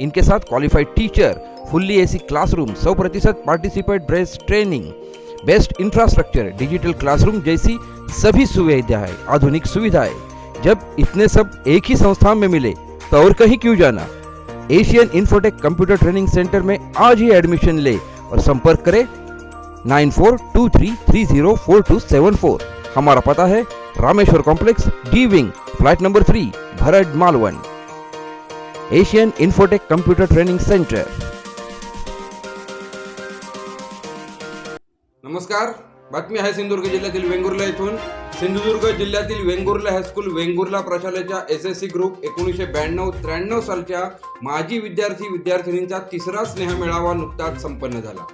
इनके साथ qualified teacher fully AC classroom सौ प्रतिशत participate based training best infrastructure digital classroom जैसी सभी सुविधाएँ, आधुनिक सुविधाएँ। जब इतने सब एक ही संस्थान में मिले तो और कहीं क्यों जाना? Asian Infotech computer training centre में आज ही एडमिशन ले और संपर्क करें nine four two three three zero four two seven four. हमारा पता है Rameshwar complex D wing flat number three Bharad Malvan. Asian Infotech computer training centre. नमस्कार बातमी आहे सिंधुदुर्ग जिल्ह्यातील वेंगुर्ला येथून सिंधुदुर्ग जिल्ह्यातील वेंगुर्ला हायस्कूल वेंगुर्ला प्रशालेच्या एस एस सी ग्रुप एकोणीसशे ब्याण्णव त्र्याण्णव सालच्या माजी विद्यार्थी विद्यार्थिनींचा तिसरा स्नेहमेळावा नुकताच संपन्न झाला.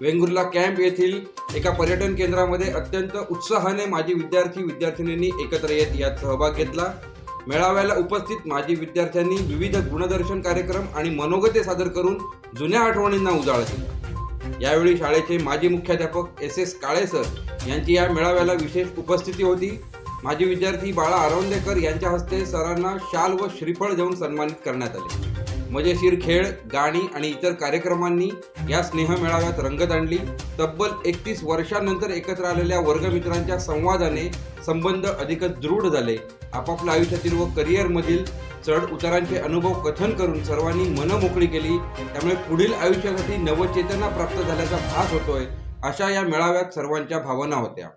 वेंगुर्ला कॅम्प येथील एका पर्यटन केंद्रामध्ये अत्यंत उत्साहाने माजी विद्यार्थी विद्यार्थिनींनी एकत्र येत यात सहभाग घेतला. मेळाव्याला उपस्थित माजी विद्यार्थ्यांनी विविध गुणदर्शन कार्यक्रम आणि मनोगते सादर करून जुन्या आठवणींना उजाळा दिला यावेळी शाळेचे माजी मुख्याध्यापक एस एस काळे सर यांची या मेळाव्याला विशेष उपस्थिती होती. माजी विद्यार्थी बाळा आरवंदेकर यांच्या हस्ते सरांना शाल व श्रीफळ देऊन सन्मानित करण्यात आले. मजेशीर खेळ गाणी आणि इतर कार्यक्रमांनी या स्नेह मेळाव्यात रंगत आणली. तब्बल एकतीस वर्षांनंतर एकत्र आलेल्या वर्गमित्रांच्या संवादाने संबंध अधिकच दृढ झाले. आपापल्या आयुष्यातील व करिअरमधील चढ उतारांचे अनुभव कथन करून सर्वांनी मनमोकळी केली. त्यामुळे पुढील आयुष्यासाठी नवचेतना प्राप्त झाल्याचा भास होतोय अशा या मेळाव्यात सर्वांच्या भावना होत्या.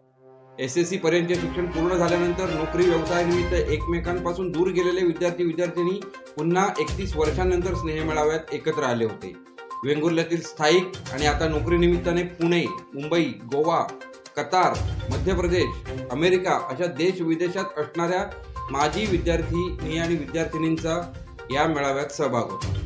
एस एस सी पर्यंतचे शिक्षण पूर्ण झाल्यानंतर नोकरी व्यवसायानिमित्त एकमेकांपासून दूर गेलेले विद्यार्थी विद्यार्थिनी पुन्हा एकतीस वर्षांनंतर स्नेह मेळाव्यात एकत्र आले होते. वेंगुर्ल्यातील स्थायिक आणि आता नोकरीनिमित्ताने पुणे मुंबई गोवा कतार मध्य प्रदेश अमेरिका अशा देश विदेशात असणाऱ्या माजी विद्यार्थी आणि विद्यार्थिनींचा या मेळाव्यात सहभाग होता.